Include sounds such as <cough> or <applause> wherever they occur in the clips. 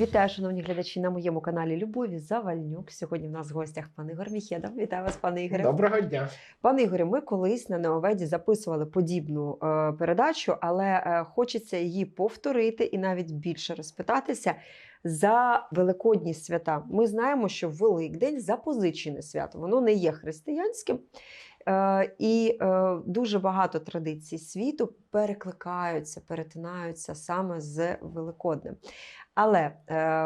Вітаю, шановні глядачі, на моєму каналі Любові Завальнюк. Сьогодні в нас в гостях пан Ігор Міхедов. Вітаю вас, пане Ігоре. Доброго дня. Пане Ігорі, ми колись на Неоведі записували подібну е, передачу, але е, хочеться її повторити і навіть більше розпитатися за великодні свята. Ми знаємо, що Великдень запозичене свято, воно не є християнським. Е, і е, дуже багато традицій світу перекликаються, перетинаються саме з Великоднем. Але е,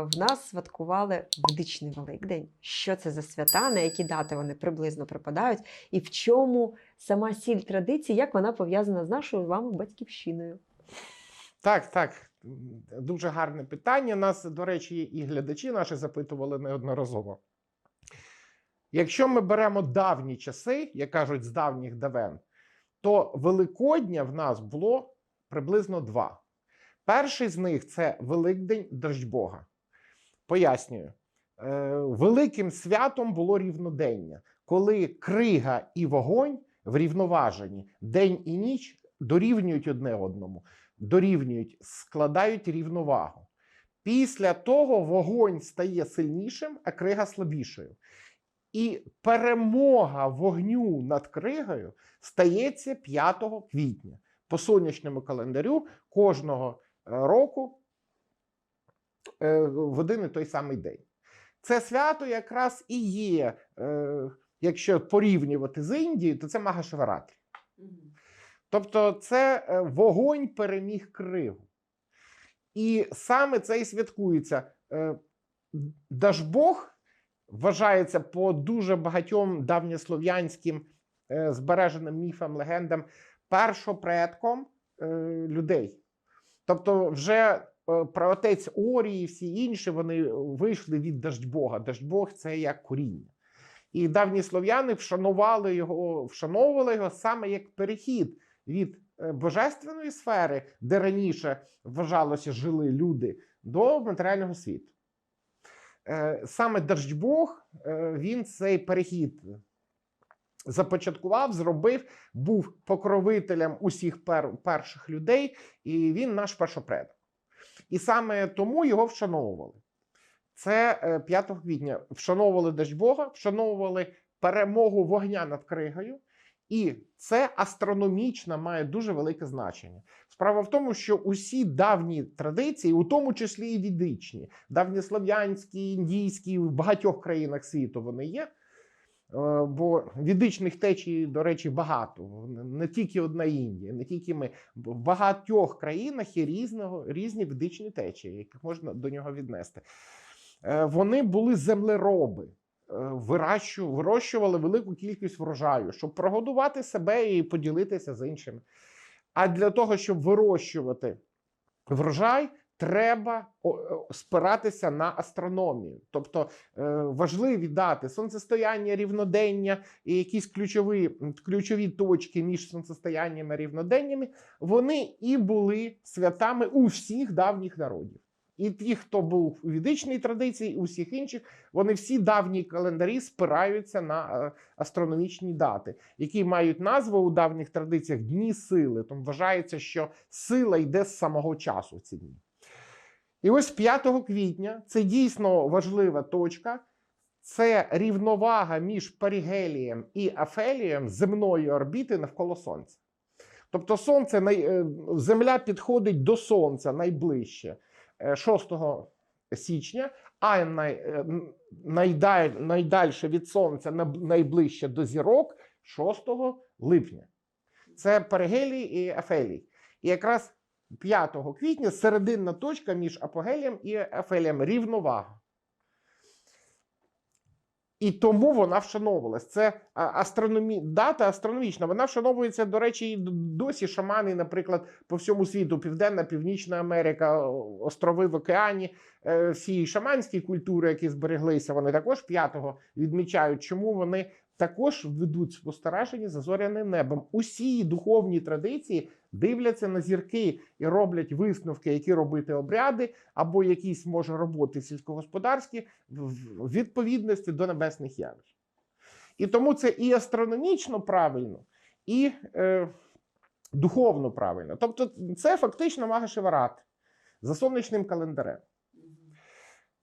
в нас святкували ведичний Великдень. Що це за свята, на які дати вони приблизно припадають, і в чому сама сіль традиції, як вона пов'язана з нашою вами батьківщиною? Так, так. Дуже гарне питання. Нас, до речі, і глядачі наші запитували неодноразово. Якщо ми беремо давні часи, як кажуть, з давніх давен, то Великодня в нас було приблизно два. Перший з них це Великдень Дождьбога. Пояснюю, Е, великим святом було рівнодення, коли крига і вогонь врівноважені, день і ніч дорівнюють одне одному, дорівнюють, складають рівновагу. Після того вогонь стає сильнішим, а крига слабішою. І перемога вогню над кригою стається 5 квітня. По сонячному календарю кожного року е, в один і той самий день. Це свято якраз і є, е, якщо порівнювати з Індією, то це Магашваратрі. Тобто, це е, вогонь переміг кригу. І саме це і святкується. Дажбог вважається по дуже багатьом давньослов'янським збереженим міфам, легендам першопредком людей. Тобто, вже е, праотець Орії, і всі інші вони вийшли від Даждбога. Даждбог це як коріння. І давні слов'яни вшанували його, вшановували його саме як перехід від е, божественної сфери, де раніше вважалося, жили люди, до матеріального світу. Е, Саме Держбог е, він цей перехід започаткував, зробив, був покровителем усіх пер, перших людей, і він наш першопредок. І саме тому його вшановували. Це е, 5 квітня вшановували Дажбога, вшановували перемогу вогня над кригою, і це астрономічно має дуже велике значення. Справа в тому, що усі давні традиції, у тому числі і відичні, давньослов'янські, індійські, в багатьох країнах світу вони є. Е, Бо відичних течій, до речі, багато. Не тільки одна Індія, не тільки ми. В багатьох країнах є різного, різні ведичні течії, яких можна до нього віднести. Е, Вони були землероби, е, вирощували велику кількість врожаю, щоб прогодувати себе і поділитися з іншими. А для того, щоб вирощувати врожай, треба о, спиратися на астрономію. Тобто е, важливі дати сонцестояння, рівнодення і якісь ключові, ключові точки між сонцестояннями і рівноденнями, вони і були святами у всіх давніх народів. І ті, хто був у ведичній традиції, і усіх інших, вони всі давні календарі спираються на е, астрономічні дати, які мають назву у давніх традиціях Дні сили. Тому вважається, що сила йде з самого часу в ці дні. І ось 5 квітня це дійсно важлива точка. Це рівновага між перигелієм і афелієм земної орбіти навколо Сонця. Тобто Сонце, е, Земля підходить до Сонця найближче е, 6 січня, а е, найдальше від Сонця найближче до зірок 6 липня. Це перигелій і афелій. І якраз 5 квітня серединна точка між апогелієм і афелієм рівновага. І тому вона вшановувалась. Це астрономі... дата астрономічна. Вона вшановується, до речі, і досі шамани, наприклад, по всьому світу, Південна, Північна Америка, острови в океані, е, всі шаманські культури, які збереглися, вони також 5-го відмічають, чому вони також ведуть спостереження за зоряним небом. Усі духовні традиції дивляться на зірки і роблять висновки, які робити обряди, або якісь може роботи сільськогосподарські в відповідності до небесних явищ. І тому це і астрономічно правильно, і е, духовно правильно. Тобто, це фактично мага Шиварат за сонячним календарем.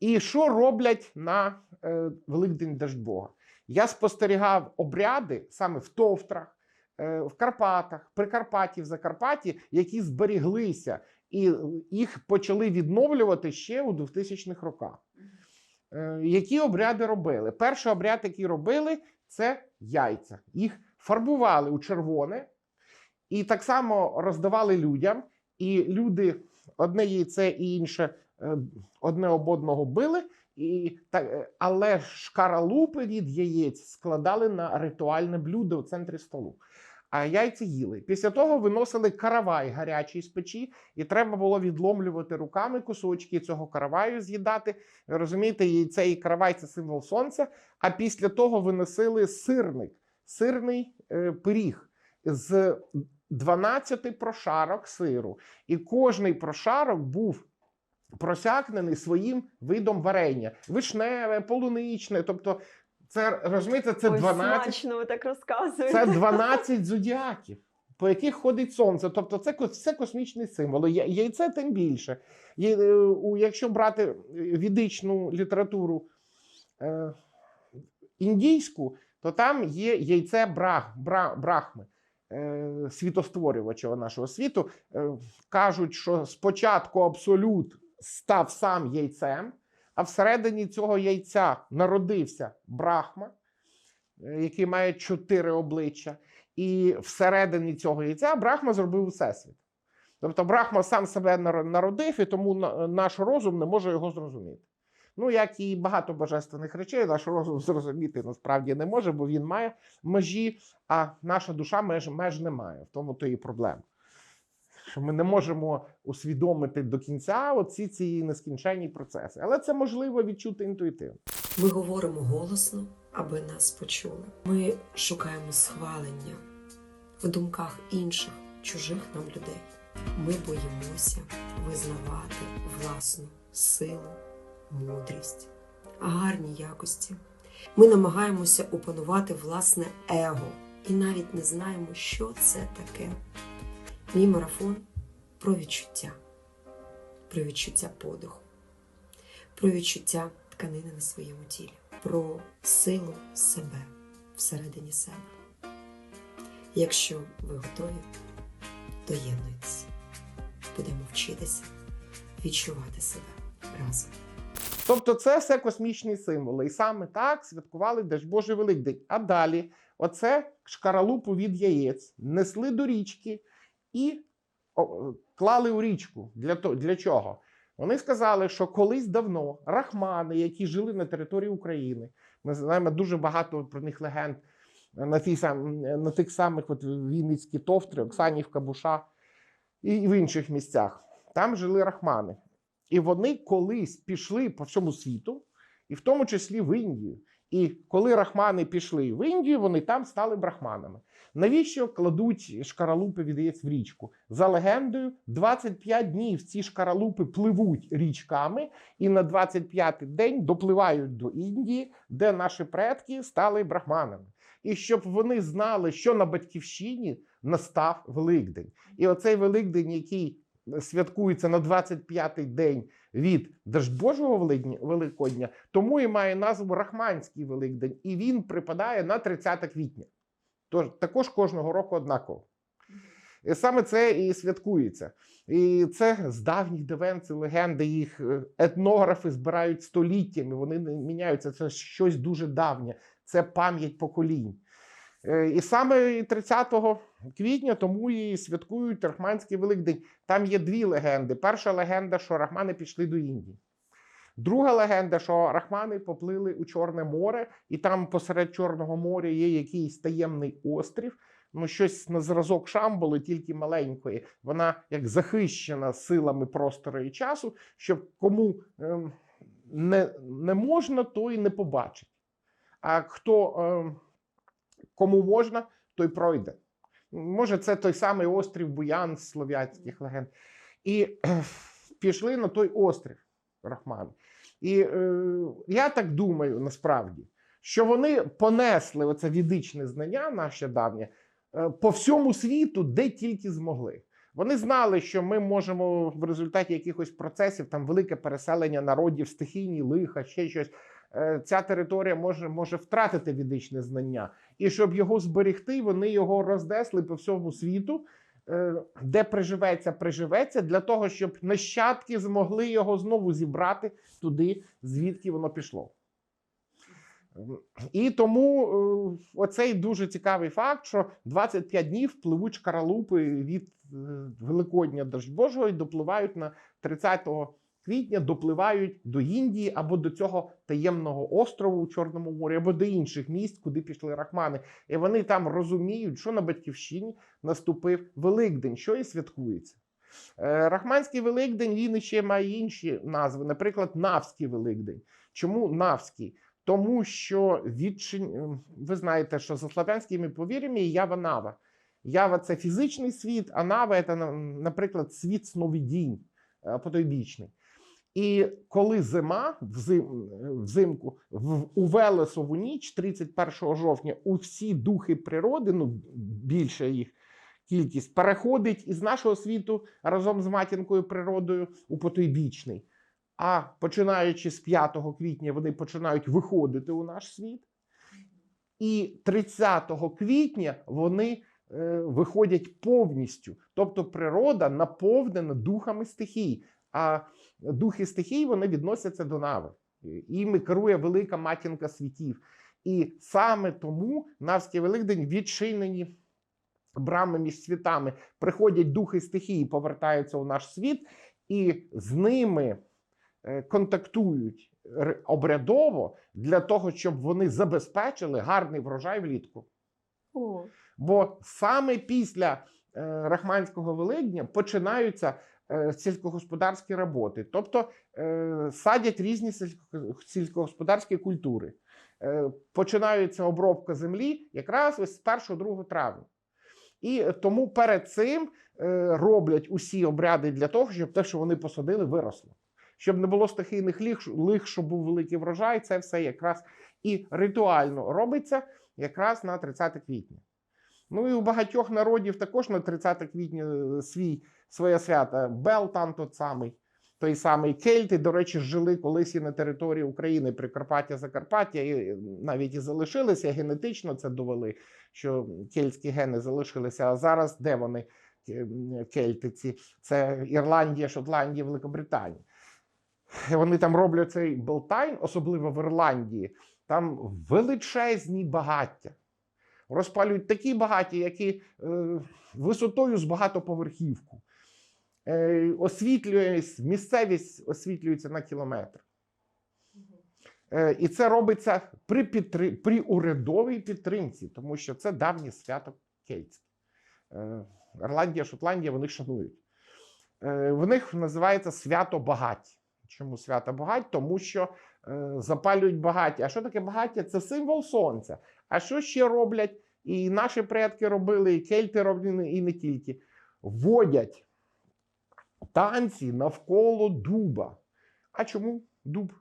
І що роблять на е, Великдень Дажбога? Я спостерігав обряди саме в Товтрах, в Карпатах, Прикарпатті, в Закарпатті, які зберіглися, і їх почали відновлювати ще у 2000-х роках. Е, Які обряди робили? Перший обряд, який робили, це яйця. Їх фарбували у червоне і так само роздавали людям. І люди одне яйце і інше е, одне об одного били. І, та, е, але шкаралупи від яєць складали на ритуальне блюдо у центрі столу. А яйця їли. Після того виносили каравай гарячий з печі, і треба було відломлювати руками кусочки цього караваю з'їдати. Розумієте, і каравай це символ сонця. А після того виносили сирник, сирний е, пиріг з 12 прошарок сиру. І кожний прошарок був просякнений своїм видом варення: вишневе, полуничне. Тобто, це розумієте, це Ой, 12 смачно ви так розказуєте. це <laughs> 12 зодіаків, по яких ходить сонце. Тобто, це, це космічний символ. Яйце тим більше. Е, Якщо брати е, відичну літературу е, індійську, то там є яйце брах, бра, брахми, світостворювача нашого світу. Кажуть, що спочатку абсолют став сам яйцем, а всередині цього яйця народився брахма, е, який має чотири обличчя. І всередині цього яйця Брахма зробив всесвіт. Тобто Брахма сам себе народив, і тому наш розум не може його зрозуміти. Ну, як і багато божественних речей, наш розум <laughs> зрозуміти насправді не може, бо він має межі, а наша душа меж, меж не має. В тому то і проблема. Що ми не можемо усвідомити до кінця оці ці нескінченні процеси. Але це можливо відчути інтуїтивно. Ми говоримо голосно, аби нас почули. Ми шукаємо схвалення в думках інших, чужих нам людей. Ми боїмося визнавати власну силу, мудрість, гарні якості. Ми намагаємося опанувати власне его і навіть не знаємо, що це таке. Мій марафон про відчуття, про відчуття подиху, про відчуття тканини на своєму тілі, про силу себе всередині себе. Якщо ви готові, доєднуйтесь. Будемо вчитися відчувати себе разом. Тобто, це все космічні символи. І саме так святкували Дажбожий Великдень. А далі, оце шкаралупу від яєць несли до річки і клали у річку. Для, то, для чого? Вони сказали, що колись давно рахмани, які жили на території України, ми знаємо дуже багато про них легенд на, тій сам, на тих самих от Вінницькі товтри, Оксанівка, Буша і в інших місцях. Там жили рахмани. І вони колись пішли по всьому світу, і в тому числі в Індію. І коли рахмани пішли в Індію, вони там стали брахманами. Навіщо кладуть шкаралупи від яєць в річку? За легендою, 25 днів ці шкаралупи пливуть річками, і на 25-й день допливають до Індії, де наші предки стали брахманами. І щоб вони знали, що на батьківщині настав Великдень. І оцей Великдень, який святкується на 25-й день від Великдня- Великодня, тому і має назву Рахманський Великдень, і він припадає на 30 квітня. Тож також кожного року однаково. І саме це і святкується. І це з давніх давен, це легенди, їх е, етнографи збирають століттями, вони не міняються. Це щось дуже давнє, це пам'ять поколінь. Е, І саме 30 квітня тому і святкують Рахманський Великдень. Там є дві легенди. Перша легенда, що рахмани пішли до Індії. Друга легенда, що рахмани поплили у Чорне море, і там посеред Чорного моря є якийсь таємний острів. Ну, щось на зразок Шамболи, тільки маленької. Вона як захищена силами простору і часу, щоб кому ем, не, не можна, той не побачить. А хто ем, кому можна, той пройде. Може, це той самий острів Буян з слов'янських легенд. І пішли на той острів Рахмани. І е, я так думаю, насправді, що вони понесли оце відичне знання, наше давнє, е, по всьому світу, де тільки змогли. Вони знали, що ми можемо в результаті якихось процесів, там велике переселення народів, стихійні лиха, ще щось. Е, Ця територія може, може втратити ведичне знання. І щоб його зберегти, вони його рознесли по всьому світу, е, де приживеться, приживеться, для того, щоб нащадки змогли його знову зібрати туди, звідки воно пішло. І тому е, оцей дуже цікавий факт, що 25 днів пливуть шкаралупи від Великодня Дощ Божого і допливають на 30 квітня, допливають до Індії або до цього таємного острову у Чорному морі, або до інших місць, куди пішли рахмани. І вони там розуміють, що на батьківщині наступив Великдень, що і святкується. Е, Рахманський Великдень він ще має інші назви, наприклад, Навський Великдень. Чому Навський? Тому що відчин... ви знаєте, що за славянськими повір'ями ява нава. Ява це фізичний світ, а нава це, наприклад, світ сновидінь е, потойбічний. І коли зима взим, взимку в, у Велесову ніч, 31 жовтня, усі духи природи, ну більша їх кількість, переходить із нашого світу разом з матінкою природою у потойбічний. А починаючи з 5 квітня, вони починають виходити у наш світ. І 30 квітня вони е, виходять повністю. Тобто природа наповнена духами стихій. А духи стихій вони відносяться до нави. Іми керує велика матінка світів. І саме тому Навський Великдень відчинені брами між світами. Приходять духи стихії, повертаються у наш світ, і з ними е, контактують обрядово для того, щоб вони забезпечили гарний врожай влітку. О, Бо саме після е, Рахманського Великдня починаються сільськогосподарські роботи, тобто е, садять різні сільсько- сільськогосподарські культури. Е, починається обробка землі якраз ось з 1-2 травня. І тому перед цим е, роблять усі обряди для того, щоб те, що вони посадили, виросло. Щоб не було стихійних лих, лих, щоб був великий врожай, це все якраз і ритуально робиться якраз на 30 квітня. Ну і у багатьох народів також на 30 квітня е, свій, своє свято. Белтан тот самий, той самий Кельти, до речі, жили колись і на території України, Прикарпаття, Закарпаття, і е, навіть і залишилися генетично це довели, що кельтські гени залишилися. А зараз де вони, кельтиці? Це Ірландія, Шотландія, Великобританія. Вони там роблять цей Белтайн, особливо в Ірландії. Там величезні багаття. Розпалюють такі багаття, які е, висотою з багатоповерхівку. Е, освітлюється, місцевість освітлюється на кілометр. Е, і це робиться при, підтри... при урядовій підтримці, тому що це давнє свято кельтське. Е, Ірландія, Шотландія вони шанують. В них називається свято багаття. Чому свято багаття? Тому що запалюють багаття. А що таке багаття? Це символ сонця. А що ще роблять? І наші предки робили, і кельти робили, і не тільки. Водять танці навколо дуба. А чому дуб?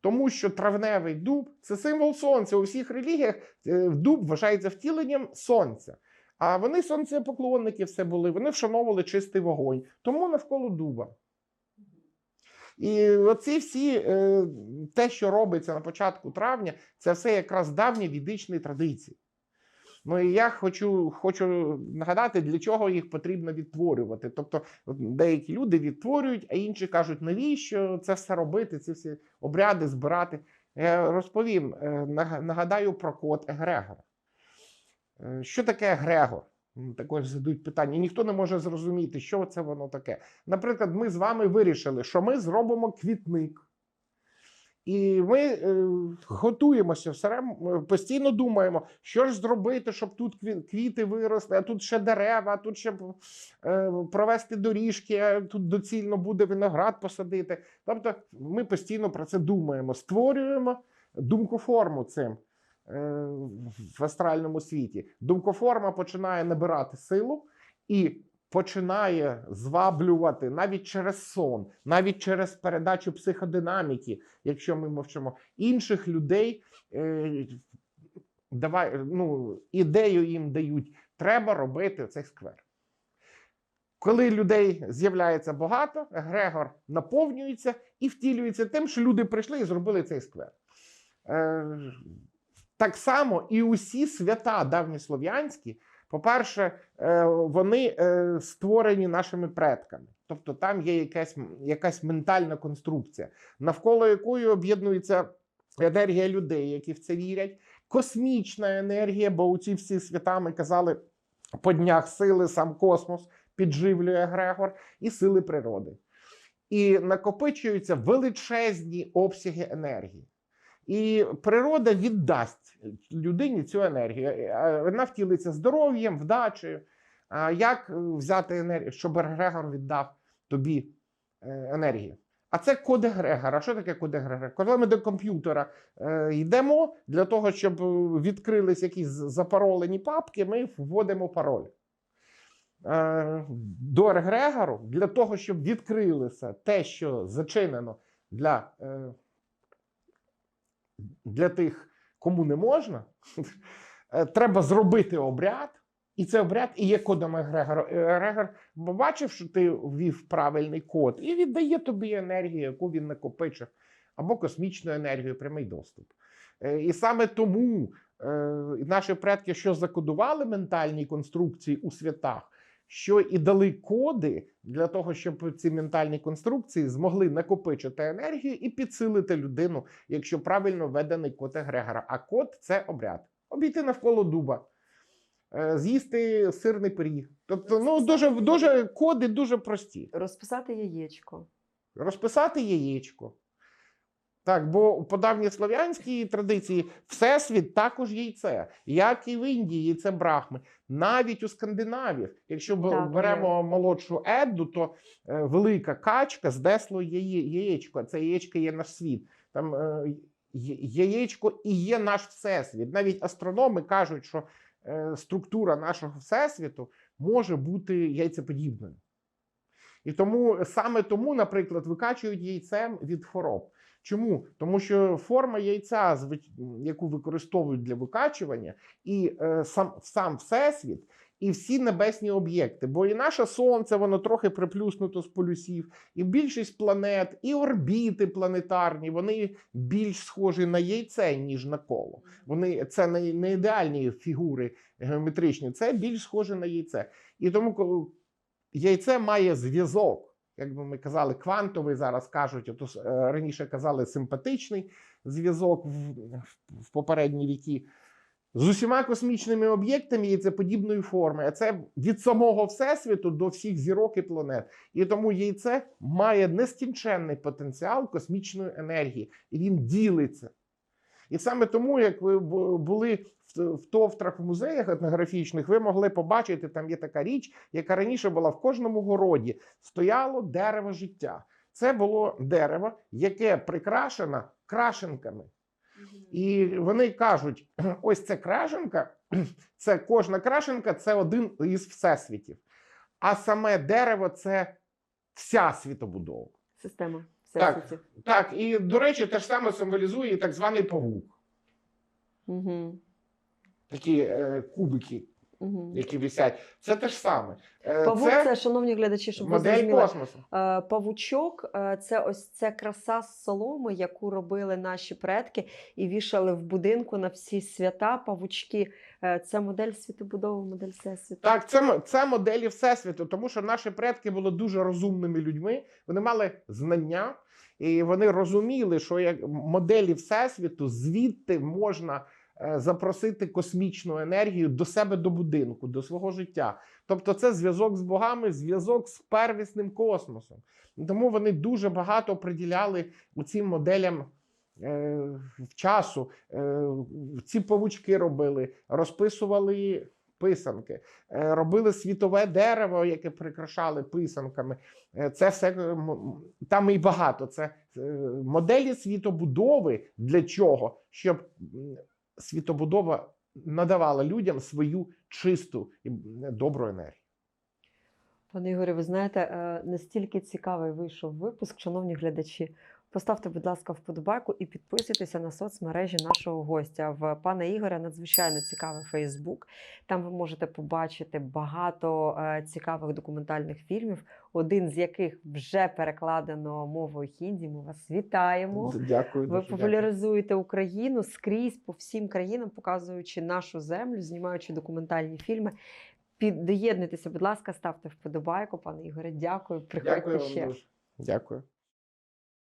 Тому що травневий дуб це символ сонця. У всіх релігіях е, дуб вважається втіленням сонця. А вони сонцепоклонники все були, вони вшановували чистий вогонь. Тому навколо дуба. І оці всі, е, те, що робиться на початку травня, це все якраз давні відичні традиції. Ну і я хочу, хочу нагадати, для чого їх потрібно відтворювати. Тобто, деякі люди відтворюють, а інші кажуть, навіщо це все робити, ці всі обряди збирати. Я розповім, е, нагадаю про код Егрегора. Е, Що таке Егрегор? Також задають питання. Ніхто не може зрозуміти, що це воно таке. Наприклад, ми з вами вирішили, що ми зробимо квітник. І ми е, готуємося все е, постійно думаємо, що ж зробити, щоб тут кві- квіти виросли, а тут ще дерева, а тут ще е, провести доріжки, а тут доцільно буде виноград посадити. Тобто ми постійно про це думаємо, створюємо думкоформу цим е, в астральному світі. Думкоформа починає набирати силу і починає зваблювати навіть через сон, навіть через передачу психодинаміки, якщо ми мовчимо, інших людей. Е, давай, ну, ідею їм дають, треба робити цей сквер. Коли людей з'являється багато, егрегор наповнюється і втілюється тим, що люди прийшли і зробили цей сквер. Е, так само і усі свята давньослов'янські, по-перше, е, вони е, створені нашими предками. Тобто там є якась, якась ментальна конструкція, навколо якої об'єднується енергія людей, які в це вірять, космічна енергія, бо у ці всі свята ми казали по днях сили, сам космос підживлює Грегор, і сили природи. І накопичуються величезні обсяги енергії. І природа віддасть людині цю енергію. Е, Вона втілиться здоров'ям, вдачею. А як е, взяти енергію, щоб Грегор віддав тобі е, енергію? А це код Грегора. Що таке код Грегора? Коли ми до комп'ютера е, йдемо для того, щоб е, відкрились якісь запаролені папки, ми вводимо пароль. Е, до Грегору для того, щоб відкрилося те, що зачинено для, е, для тих, кому не можна, е, треба зробити обряд. І цей обряд і є кодом Егрегора. Егрегор побачив, що ти ввів правильний код, і віддає тобі енергію, яку він накопичив, або космічну енергію, прямий доступ. Е, І саме тому е, наші предки, що закодували ментальні конструкції у святах, що і дали коди для того, щоб ці ментальні конструкції змогли накопичити енергію і підсилити людину, якщо правильно введений код Егрегора. А код це обряд. Обійти навколо дуба, е, з'їсти сирний пиріг. Тобто, ну дуже, дуже коди дуже прості. Розписати яєчко. Розписати яєчко. Так, бо по давньослов'янській традиції всесвіт також яйце, як і в Індії, яйце брахми. Навіть у скандинавів, якщо Так, беремо молодшу Едду, то е, велика качка знесло яє, яєчко. Це яєчко є наш світ. Там е, яєчко і є наш всесвіт. Навіть астрономи кажуть, що е, структура нашого всесвіту може бути яйцеподібною. І тому саме тому, наприклад, викачують яйцем від хвороб. Чому? Тому що форма яйця, яку використовують для викачування, і е, сам, сам всесвіт, і всі небесні об'єкти. Бо і наше сонце, воно трохи приплюснуто з полюсів, і більшість планет, і орбіти планетарні, вони більш схожі на яйце, ніж на коло. Вони це не, не ідеальні фігури геометричні, це більш схоже на яйце. І тому яйце має зв'язок. Як би ми казали, квантовий зараз кажуть, ото е, раніше казали симпатичний зв'язок в, в попередні віки. З усіма космічними об'єктами яйцеподібної форми. А це від самого Всесвіту до всіх зірок і планет. І тому яйце має нескінченний потенціал космічної енергії, і він ділиться. І саме тому, як ви були в, товтрах в музеях етнографічних, ви могли побачити, там є така річ, яка раніше була в кожному городі. Стояло дерево життя. Це було дерево, яке прикрашено крашенками. І вони кажуть: <clears throat> ось це крашенка, <clears throat> це кожна крашенка це один із всесвітів. А саме дерево це вся світобудова. Система Так. Так, і до речі, те ж саме символізує так званий павук. Угу. Такі е, кубики, Угу. які висять. Це те ж саме. Е, Павук, це, це, шановні глядачі, щоб ви модель зрозуміли, космосу. Е, Павучок е, це ось ця краса з соломи, яку робили наші предки і вішали в будинку на всі свята. Павучки це модель світобудови, модель всесвіту. Так, це, це моделі Всесвіту, тому що наші предки були дуже розумними людьми. Вони мали знання, і вони розуміли, що як моделі Всесвіту звідти можна е, запросити космічну енергію до себе до будинку, до свого життя. Тобто, це зв'язок з богами, зв'язок з первісним космосом. Тому вони дуже багато приділяли цим моделям. Е, часу Е, ці павучки робили, розписували писанки, е, робили світове дерево, яке прикрашали писанками. Це все там і багато. Це моделі світобудови для чого? Щоб світобудова надавала людям свою чисту і добру енергію. Пане Ігорі, ви знаєте, настільки цікавий вийшов випуск, шановні глядачі. Поставте, будь ласка, вподобайку і підписуйтеся на соцмережі нашого гостя. В пана Ігоря надзвичайно цікавий Фейсбук. Там ви можете побачити багато е, цікавих документальних фільмів, один з яких вже перекладено мовою хінді. Ми вас вітаємо. Дякую. Ви дуже популяризуєте Україну скрізь по всім країнам, показуючи нашу землю, знімаючи документальні фільми. Під'єднуйтеся, будь ласка, ставте вподобайку, пане Ігоре. Дякую. дякую. Приходьте Дякую вам ще. дуже. Дякую.